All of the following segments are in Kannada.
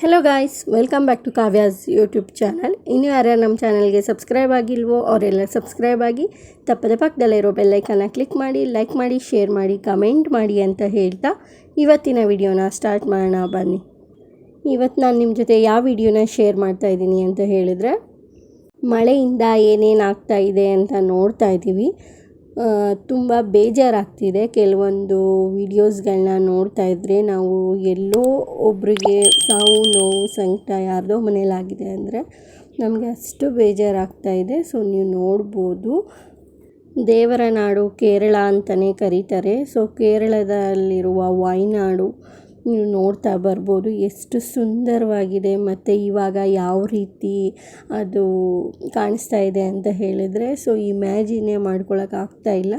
Hello guys welcome back to Kavya's YouTube channel ಇನ್ನು ಯಾರ್ಯಾರು ನಮ್ಮ ಚಾನಲ್ಗೆ ಸಬ್ಸ್ಕ್ರೈಬ್ ಆಗಿಲ್ವೋ ಅವರೆಲ್ಲ ಸಬ್ಸ್ಕ್ರೈಬ್ ಆಗಿ ತಪ್ಪದ ಪಕ್ಕದಲ್ಲಿರೋ ಬೆಲ್ಲೈಕನ್ನ ಕ್ಲಿಕ್ ಮಾಡಿ ಲೈಕ್ ಮಾಡಿ ಶೇರ್ ಮಾಡಿ ಕಮೆಂಟ್ ಮಾಡಿ ಅಂತ ಹೇಳ್ತಾ ಇವತ್ತಿನ ವಿಡಿಯೋನ ಸ್ಟಾರ್ಟ್ ಮಾಡೋಣ ಬನ್ನಿ. ಇವತ್ತು ನಾನು ನಿಮ್ಮ ಜೊತೆ ಯಾವ ವಿಡಿಯೋನ ಶೇರ್ ಮಾಡ್ತಾ ಇದ್ದೀನಿ ಅಂತ ಹೇಳಿದ್ರೆ, ಮಳೆಯಿಂದ ಏನೇನು ಆಗ್ತಾ ಇದೆ ಅಂತ ನೋಡ್ತಾ ಇದ್ದೀವಿ. ತುಂಬ ಬೇಜಾರಾಗ್ತಿದೆ. ಕೆಲವೊಂದು ವೀಡಿಯೋಸ್ಗಳನ್ನ ನೋಡ್ತಾ ಇದ್ದರೆ ನಾವು ಎಲ್ಲೋ ಒಬ್ರಿಗೆ ಸಾವು, ನೋವು, ಸಂಕಟ ಯಾರದೋ ಮನೇಲಾಗಿದೆ ಅಂದರೆ ನಮಗೆ ಅಷ್ಟು ಬೇಜಾರಾಗ್ತಾ ಇದೆ. ಸೊ, ನೀವು ನೋಡ್ಬೋದು. ದೇವರ ನಾಡು ಕೇರಳ ಅಂತಲೇ ಕರೀತಾರೆ. ಸೊ, ಕೇರಳದಲ್ಲಿರುವ ವಾಯ್ನಾಡು ನೀವು ನೋಡ್ತಾ ಬರ್ಬೋದು ಎಷ್ಟು ಸುಂದರವಾಗಿದೆ ಮತ್ತು ಇವಾಗ ಯಾವ ರೀತಿ ಅದು ಕಾಣಿಸ್ತಾ ಇದೆ ಅಂತ ಹೇಳಿದರೆ, ಸೊ ಇಮ್ಯಾಜಿನೇ ಮಾಡ್ಕೊಳ್ಳೋಕ್ಕಾಗ್ತಾ ಇಲ್ಲ.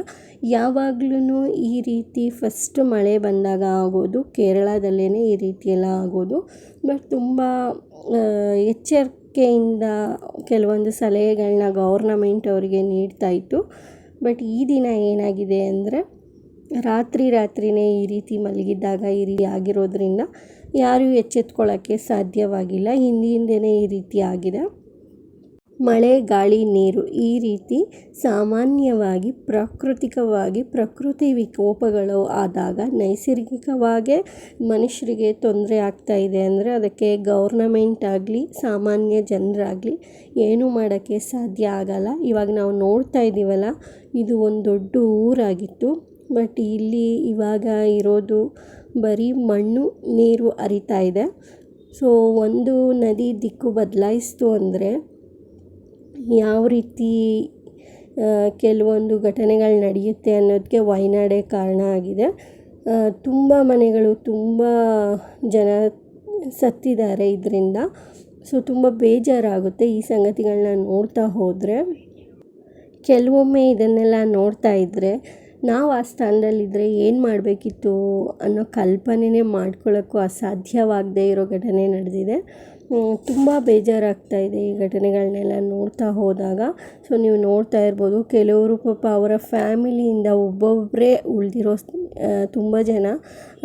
ಯಾವಾಗ್ಲೂ ಈ ರೀತಿ ಫಸ್ಟ್ ಮಳೆ ಬಂದಾಗ ಆಗೋದು ಕೇರಳದಲ್ಲೇ ಈ ರೀತಿ ಎಲ್ಲ ಆಗೋದು. ಬಟ್ ತುಂಬ ಎಚ್ಚರಿಕೆಯಿಂದ ಕೆಲವೊಂದು ಸಲಹೆಗಳನ್ನ ಗೌರ್ನಮೆಂಟ್ ಅವರಿಗೆ ನೀಡ್ತಾ ಇತ್ತು. ಬಟ್ ಈ ದಿನ ಏನಾಗಿದೆ ಅಂದರೆ ರಾತ್ರಿ ರಾತ್ರಿಯೇ ಈ ರೀತಿ ಮಲಗಿದ್ದಾಗ ಈ ರೀತಿ ಆಗಿರೋದ್ರಿಂದ ಯಾರೂ ಎಚ್ಚೆತ್ಕೊಳ್ಳೋಕ್ಕೆ ಸಾಧ್ಯವಾಗಿಲ್ಲ. ಹಿಂದಿಂದನೇ ಈ ರೀತಿ ಆಗಿದೆ. ಮಳೆ, ಗಾಳಿ, ನೀರು ಈ ರೀತಿ ಸಾಮಾನ್ಯವಾಗಿ ಪ್ರಾಕೃತಿಕವಾಗಿ ಪ್ರಕೃತಿ ವಿಕೋಪಗಳು ಆದಾಗ ನೈಸರ್ಗಿಕವಾಗೇ ಮನುಷ್ಯರಿಗೆ ತೊಂದರೆ ಆಗ್ತಾ ಇದೆ ಅಂದರೆ ಅದಕ್ಕೆ ಗೌರ್ನಮೆಂಟ್ ಆಗಲಿ, ಸಾಮಾನ್ಯ ಜನರಾಗಲಿ ಏನೂ ಮಾಡೋಕ್ಕೆ ಸಾಧ್ಯ ಆಗಲ್ಲ. ಇವಾಗ ನಾವು ನೋಡ್ತಾ ಇದ್ದೀವಲ್ಲ ಇದು ಒಂದು ದೊಡ್ಡ ಊರಾಗಿತ್ತು. ಬಟ್ ಇಲ್ಲಿ ಇವಾಗ ಇರೋದು ಬರೀ ಮಣ್ಣು, ನೀರು ಹರಿತಾ ಇದೆ. ಸೊ ಒಂದು ನದಿ ದಿಕ್ಕು ಬದಲಾಯಿಸ್ತು ಅಂದರೆ ಯಾವ ರೀತಿ ಕೆಲವೊಂದು ಘಟನೆಗಳು ನಡೆಯುತ್ತೆ ಅನ್ನೋದಕ್ಕೆ ವಯನಾಡೇ ಕಾರಣ ಆಗಿದೆ. ತುಂಬ ಮನೆಗಳು, ತುಂಬ ಜನ ಸತ್ತಿದ್ದಾರೆ ಇದರಿಂದ. ಸೊ ತುಂಬ ಬೇಜಾರಾಗುತ್ತೆ ಈ ಸಂಗತಿಗಳನ್ನ ನೋಡ್ತಾ ಹೋದರೆ. ಕೆಲವೊಮ್ಮೆ ಇದನ್ನೆಲ್ಲ ನೋಡ್ತಾ ಇದ್ದರೆ ನಾವು ಆ ಸ್ಥಾನದಲ್ಲಿದ್ದರೆ ಏನು ಮಾಡಬೇಕಿತ್ತು ಅನ್ನೋ ಕಲ್ಪನೆನೇ ಮಾಡ್ಕೊಳ್ಳೋಕ್ಕೂ ಅಸಾಧ್ಯವಾಗದೇ ಇರೋ ಘಟನೆ ನಡೆದಿದೆ. ತುಂಬ ಬೇಜಾರಾಗ್ತಾ ಇದೆ ಈ ಘಟನೆಗಳನ್ನೆಲ್ಲ ನೋಡ್ತಾ ಹೋದಾಗ. ಸೊ ನೀವು ನೋಡ್ತಾ ಇರ್ಬೋದು, ಕೆಲವರು ಪಾಪ ಅವರ ಫ್ಯಾಮಿಲಿಯಿಂದ ಒಬ್ಬೊಬ್ಬರೇ ಉಳಿದಿರೋ ತುಂಬ ಜನ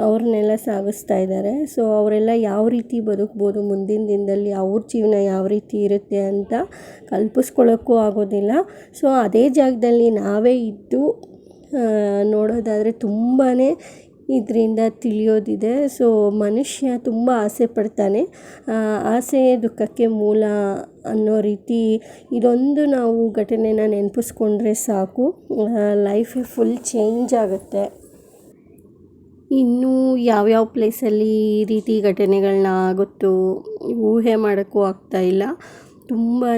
ಅವ್ರನ್ನೆಲ್ಲ ಸಾಗಿಸ್ತಾ ಇದ್ದಾರೆ. ಸೊ ಅವರೆಲ್ಲ ಯಾವ ರೀತಿ ಬದುಕ್ಬೋದು, ಮುಂದಿನ ದಿನದಲ್ಲಿ ಅವ್ರ ಜೀವನ ಯಾವ ರೀತಿ ಇರುತ್ತೆ ಅಂತ ಕಲ್ಪಿಸ್ಕೊಳ್ಳೋಕ್ಕೂ ಆಗೋದಿಲ್ಲ. ಸೊ ಅದೇ ಜಾಗದಲ್ಲಿ ನಾವೇ ಇದ್ದು ನೋಡೋದಾದರೆ ತುಂಬಾ ಇದರಿಂದ ತಿಳಿಯೋದಿದೆ. ಸೊ ಮನುಷ್ಯ ತುಂಬ ಆಸೆ ಪಡ್ತಾನೆ. ಆಸೆ ದುಃಖಕ್ಕೆ ಮೂಲ ಅನ್ನೋ ರೀತಿ ಇದೊಂದು ನಾವು ಘಟನೆನ ನೆನಪಿಸ್ಕೊಂಡ್ರೆ ಸಾಕು. ಲೈಫ್ ಫುಲ್ ಚೇಂಜ್ ಆಗುತ್ತೆ. ಇನ್ನೂ ಯಾವ್ಯಾವ ಪ್ಲೇಸಲ್ಲಿ ಈ ರೀತಿ ಘಟನೆಗಳನ್ನ ಆಗುತ್ತೋ ಊಹೆ ಮಾಡೋಕ್ಕೂ ಆಗ್ತಾಯಿಲ್ಲ ತುಂಬಾ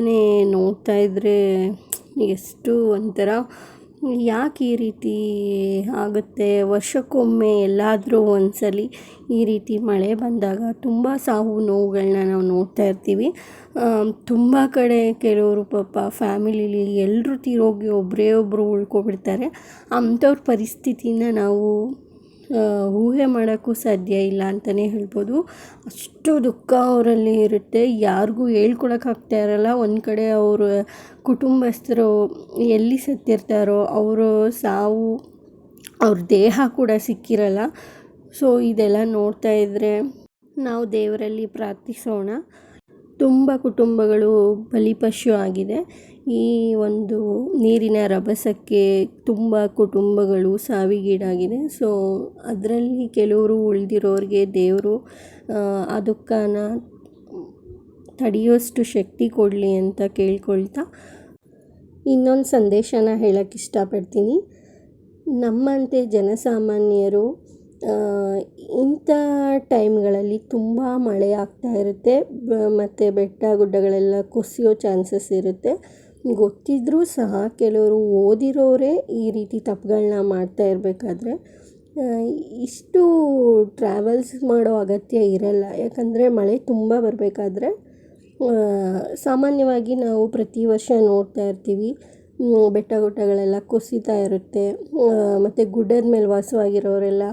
ನೋಡ್ತಾ ಇದ್ದರೆ ಎಷ್ಟು ಒಂಥರ ಯಾಕೆ ಈ ರೀತಿ ಆಗುತ್ತೆ? ವರ್ಷಕ್ಕೊಮ್ಮೆ ಎಲ್ಲಾದರೂ ಒಂದ್ಸಲ ಈ ರೀತಿ ಮಳೆ ಬಂದಾಗ ತುಂಬ ಸಾವು ನೋವುಗಳನ್ನ ನಾವು ನೋಡ್ತಾ ಇರ್ತೀವಿ. ತುಂಬ ಕಡೆ ಕೆಲವರು ಪಾಪ ಫ್ಯಾಮಿಲಿಲಿ ಎಲ್ಲರೂ ತೀರೋಗಿ ಒಬ್ಬರೇ ಒಬ್ಬರು ಉಳ್ಕೊಬಿಡ್ತಾರೆ. ಅಂಥವ್ರ ಪರಿಸ್ಥಿತಿನ ನಾವು ಊಹೆ ಮಾಡೋಕ್ಕೂ ಸಾಧ್ಯ ಇಲ್ಲ ಅಂತಲೇ ಹೇಳ್ಬೋದು. ಅಷ್ಟು ದುಃಖ ಅವರಲ್ಲಿ ಇರುತ್ತೆ. ಯಾರಿಗೂ ಹೇಳ್ಕೊಳಕ್ಕಾಗ್ತಾ ಇರಲ್ಲ. ಒಂದು ಕಡೆ ಅವರು ಕುಟುಂಬಸ್ಥರು ಎಲ್ಲಿ ಸತ್ತಿರ್ತಾರೋ, ಅವರು ಸಾವು, ಅವ್ರ ದೇಹ ಕೂಡ ಸಿಕ್ಕಿರಲ್ಲ. ಸೊ ಇದೆಲ್ಲ ನೋಡ್ತಾ ಇದ್ದರೆ ನಾವು ದೇವರಲ್ಲಿ ಪ್ರಾರ್ಥಿಸೋಣ. ತುಂಬ ಕುಟುಂಬಗಳು ಬಲಿಪಶು ಆಗಿದೆ. ಈ ಒಂದು ನೀರಿನ ರಭಸಕ್ಕೆ ತುಂಬ ಕುಟುಂಬಗಳು ಸಾವಿಗೀಡಾಗಿದೆ. ಸೊ, ಅದರಲ್ಲಿ ಕೆಲವರು ಉಳಿದಿರೋರಿಗೆ ದೇವರು, ಆ ದುಃಖನ ತಡೆಯೋಷ್ಟು ಶಕ್ತಿ ಕೊಡಲಿ ಅಂತ ಕೇಳ್ಕೊಳ್ತಾ ಇನ್ನೊಂದು ಸಂದೇಶನ ಹೇಳೋಕ್ಕೆ ಇಷ್ಟಪಡ್ತೀನಿ. ನಮ್ಮಂತೆ ಜನಸಾಮಾನ್ಯರು ಇಂಥ ಟೈಮ್ಗಳಲ್ಲಿ ತುಂಬ ಮಳೆ ಆಗ್ತಾ ಇರುತ್ತೆ. ಮತ್ತು ಬೆಟ್ಟ ಗುಡ್ಡಗಳೆಲ್ಲ ಕುಸಿಯೋ ಚಾನ್ಸಸ್ ಇರುತ್ತೆ. ಗೊತ್ತಿದ್ದರೂ ಸಹ ಕೆಲವರು ಓದಿರೋರೇ ಈ ರೀತಿ ತಪ್ಪುಗಳನ್ನ ಮಾಡ್ತಾ ಇರಬೇಕಾದ್ರೆ ಇಷ್ಟು ಟ್ರಾವೆಲ್ಸ್ ಮಾಡೋ ಅಗತ್ಯ ಇರಲ್ಲ. ಯಾಕಂದರೆ ಮಳೆ ತುಂಬ ಬರಬೇಕಾದ್ರೆ ಸಾಮಾನ್ಯವಾಗಿ ನಾವು ಪ್ರತಿ ವರ್ಷ ನೋಡ್ತಾ ಇರ್ತೀವಿ. ಬೆಟ್ಟ ಗುಡ್ಡಗಳೆಲ್ಲ ಕುಸಿತಾ ಇರುತ್ತೆ. ಮತ್ತು ಗುಡ್ಡದ ಮೇಲೆ ವಾಸವಾಗಿರೋರೆಲ್ಲ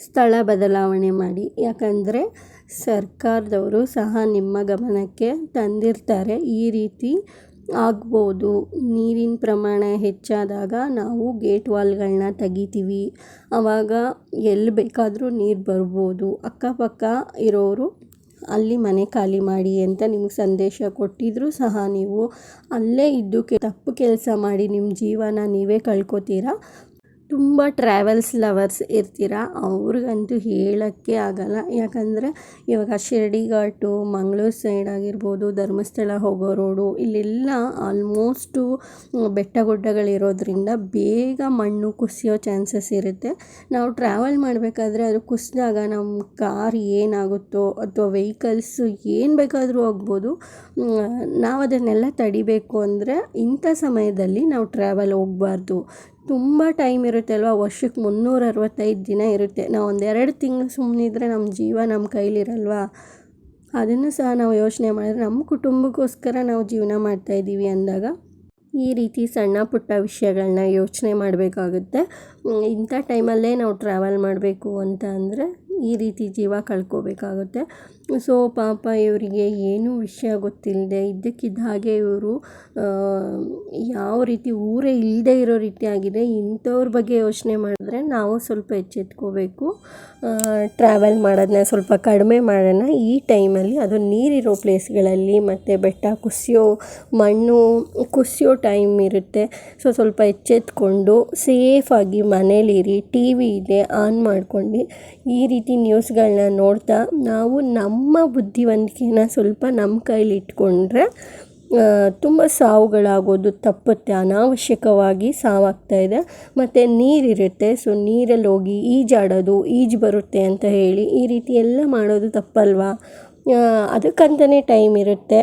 ಸ್ಥಳ ಬದಲಾವಣೆ ಮಾಡಿ. ಯಾಕಂದರೆ ಸರ್ಕಾರದವರು ಸಹ ನಿಮ್ಮ ಗಮನಕ್ಕೆ ತಂದಿರ್ತಾರೆ, ಈ ರೀತಿ ಆಗ್ಬೋದು. ನೀರಿನ ಪ್ರಮಾಣ ಹೆಚ್ಚಾದಾಗ ನಾವು ಗೇಟ್ ವಾಲ್ಗಳನ್ನ ತೆಗಿತೀವಿ. ಆವಾಗ ಎಲ್ಲಿ ಬೇಕಾದರೂ ನೀರು ಬರ್ಬೋದು. ಅಕ್ಕಪಕ್ಕ ಇರೋರು ಅಲ್ಲಿ ಮನೆ ಖಾಲಿ ಮಾಡಿ ಅಂತ ನಿಮ್ಗೆ ಸಂದೇಶ ಕೊಟ್ಟಿದ್ದರೂ ಸಹ ನೀವು ಅಲ್ಲೇ ಇದ್ದು ಕೆ, ತಪ್ಪು ಕೆಲಸ ಮಾಡಿ ನಿಮ್ಮ ಜೀವನ ನೀವೇ ಕಳ್ಕೊತೀರಾ? ತುಂಬ ಟ್ರಾವೆಲ್ಸ್ ಲವರ್ಸ್ ಇರ್ತೀರ? ಅವ್ರಿಗಂತೂ ಹೇಳೋಕ್ಕೆ ಆಗಲ್ಲ. ಯಾಕಂದರೆ ಇವಾಗ ಶಿರಡಿ ಘಾಟು ಮಂಗಳೂರು ಸೈಡ್ ಆಗಿರ್ಬೋದು, ಧರ್ಮಸ್ಥಳ ಹೋಗೋ ರೋಡು ಇಲ್ಲೆಲ್ಲ ಆಲ್ಮೋಸ್ಟು ಬೆಟ್ಟ ಗುಡ್ಡಗಳಿರೋದ್ರಿಂದ ಬೇಗ ಮಣ್ಣು ಕುಸಿಯೋ ಚಾನ್ಸಸ್ ಇರುತ್ತೆ. ನಾವು ಟ್ರಾವೆಲ್ ಮಾಡಬೇಕಾದ್ರೆ ಅದು ಕುಸಿದಾಗ ನಮ್ಮ ಕಾರ್ ಏನಾಗುತ್ತೋ ಅಥವಾ ವೆಹಿಕಲ್ಸು ಏನು ಬೇಕಾದರೂ ಹೋಗ್ಬೋದು. ನಾವು ಅದನ್ನೆಲ್ಲ ತಡಿಬೇಕು ಅಂದರೆ ಇಂಥ ಸಮಯದಲ್ಲಿ ನಾವು ಟ್ರಾವೆಲ್ ಹೋಗಬಾರ್ದು. ತುಂಬ ಟೈಮ್ ಇರುತ್ತೆ ಅಲ್ವಾ? ವರ್ಷಕ್ಕೆ ಮುನ್ನೂರ ಅರವತ್ತೈದು ದಿನ ಇರುತ್ತೆ. ನಾವು ಒಂದೆರಡು ತಿಂಗಳು ಸುಮ್ಮನಿದ್ರೆ ನಮ್ಮ ಜೀವ ನಮ್ಮ ಕೈಲಿರಲ್ವಾ? ಅದನ್ನು ಸಹ ನಾವು ಯೋಚನೆ ಮಾಡಿದ್ರೆ ನಮ್ಮ ಕುಟುಂಬಕ್ಕೋಸ್ಕರ ನಾವು ಜೀವನ ಮಾಡ್ತಾಯಿದ್ದೀವಿ ಅಂದಾಗ ಈ ರೀತಿ ಸಣ್ಣ ಪುಟ್ಟ ವಿಷಯಗಳನ್ನ ಯೋಚನೆ ಮಾಡಬೇಕಾಗುತ್ತೆ. ಇಂಥ ಟೈಮಲ್ಲೇ ನಾವು ಟ್ರಾವೆಲ್ ಮಾಡಬೇಕು ಅಂತ ಅಂದರೆ ಈ ರೀತಿ ಜೀವ ಕಳ್ಕೊಬೇಕಾಗುತ್ತೆ. ಸೊ ಪಾಪ ಇವರಿಗೆ ಏನೂ ವಿಷಯ ಗೊತ್ತಿಲ್ಲದೆ ಇದ್ದಕ್ಕಿದ್ದ ಹಾಗೆ ಇವರು ಯಾವ ರೀತಿ ಊರೇ ಇಲ್ಲದೆ ಇರೋ ರೀತಿ ಆಗಿದೆ, ಇಂಥವ್ರ ಬಗ್ಗೆ ಯೋಚನೆ ಮಾಡಿದ್ರೆ ನಾವು ಸ್ವಲ್ಪ ಎಚ್ಚೆತ್ಕೋಬೇಕು. ಟ್ರಾವೆಲ್ ಮಾಡೋದನ್ನ ಸ್ವಲ್ಪ ಕಡಿಮೆ ಮಾಡೋಣ. ಈ ಟೈಮಲ್ಲಿ ಅದು ನೀರಿರೋ ಪ್ಲೇಸ್ಗಳಲ್ಲಿ ಮತ್ತು ಬೆಟ್ಟ ಕುಸಿಯೋ, ಮಣ್ಣು ಕುಸಿಯೋ ಟೈಮ್ ಇರುತ್ತೆ. ಸೊ ಸ್ವಲ್ಪ ಎಚ್ಚೆತ್ಕೊಂಡು ಸೇಫಾಗಿ ಮನೇಲಿರಿ ಟಿ ವಿ ಇದೆ ಆನ್ ಮಾಡ್ಕೊಂಡು ಈ ರೀತಿ ನ್ಯೂಸ್ಗಳನ್ನ ನೋಡ್ತಾ ನಾವು ನಮ್ಮ ಬುದ್ಧಿವಂತಿಕೆನ ಸ್ವಲ್ಪ ನಮ್ಮ ಕೈಲಿ ಇಟ್ಕೊಂಡ್ರೆ ತುಂಬ ಸಾವುಗಳಾಗೋದು ತಪ್ಪುತ್ತೆ, ಅನಾವಶ್ಯಕವಾಗಿ ಸಾವಾಗ್ತಾ ಇದೆ. ಮತ್ತು ನೀರಿರುತ್ತೆ, ಸೊ ನೀರಲ್ಲಿ ಹೋಗಿ ಈಜಾಡೋದು, ಈಜು ಬರುತ್ತೆ ಅಂತ ಹೇಳಿ ಈ ರೀತಿ ಎಲ್ಲ ಮಾಡೋದು ತಪ್ಪಲ್ವಾ? ಅದಕ್ಕಂತಲೇ ಟೈಮ್ ಇರುತ್ತೆ.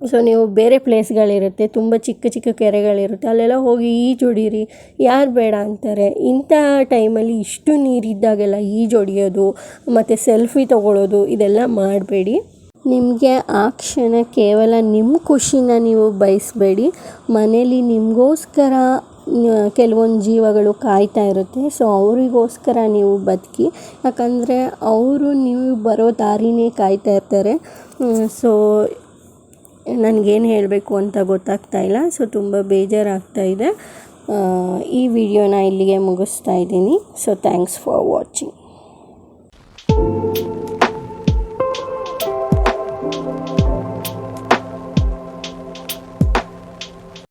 ಸೊ ನೀವು ಬೇರೆ ಪ್ಲೇಸ್ಗಳಿರುತ್ತೆ, ತುಂಬ ಚಿಕ್ಕ ಚಿಕ್ಕ ಕೆರೆಗಳಿರುತ್ತೆ, ಅಲ್ಲೆಲ್ಲ ಹೋಗಿ ಈಜು ಹೊಡೀರಿ ಯಾರು ಬೇಡ ಅಂತಾರೆ. ಇಂಥ ಟೈಮಲ್ಲಿ ಇಷ್ಟು ನೀರಿದ್ದಾಗೆಲ್ಲ ಈಜು ಹೊಡಿಯೋದು ಮತ್ತು ಸೆಲ್ಫಿ ತಗೊಳ್ಳೋದು ಇದೆಲ್ಲ ಮಾಡಬೇಡಿ. ನಿಮಗೆ ಆ ಕ್ಷಣ ಕೇವಲ ನಿಮ್ಮ ಖುಷಿನ ನೀವು ಬಯಸಬೇಡಿ. ಮನೇಲಿ ನಿಮಗೋಸ್ಕರ ಕೆಲವೊಂದು ಜೀವಗಳು ಕಾಯ್ತಾ ಇರುತ್ತೆ. ಸೊ ಅವರಿಗೋಸ್ಕರ ನೀವು ಬದುಕಿ, ಯಾಕಂದರೆ ಅವರು ನೀವು ಬರೋ ದಾರಿನೇ ಕಾಯ್ತಾ ಇರ್ತಾರೆ. ಸೊ ನನಗೇನು ಹೇಳಬೇಕು ಅಂತ ಗೊತ್ತಾಗ್ತಾ ಇಲ್ಲ. ಸೊ ತುಂಬ ಬೇಜಾರಾಗ್ತಾ ಇದೆ. ಈ ವಿಡಿಯೋನ ಇಲ್ಲಿಗೆ ಮುಗಿಸ್ತಾ ಇದ್ದೀನಿ. So thanks for watching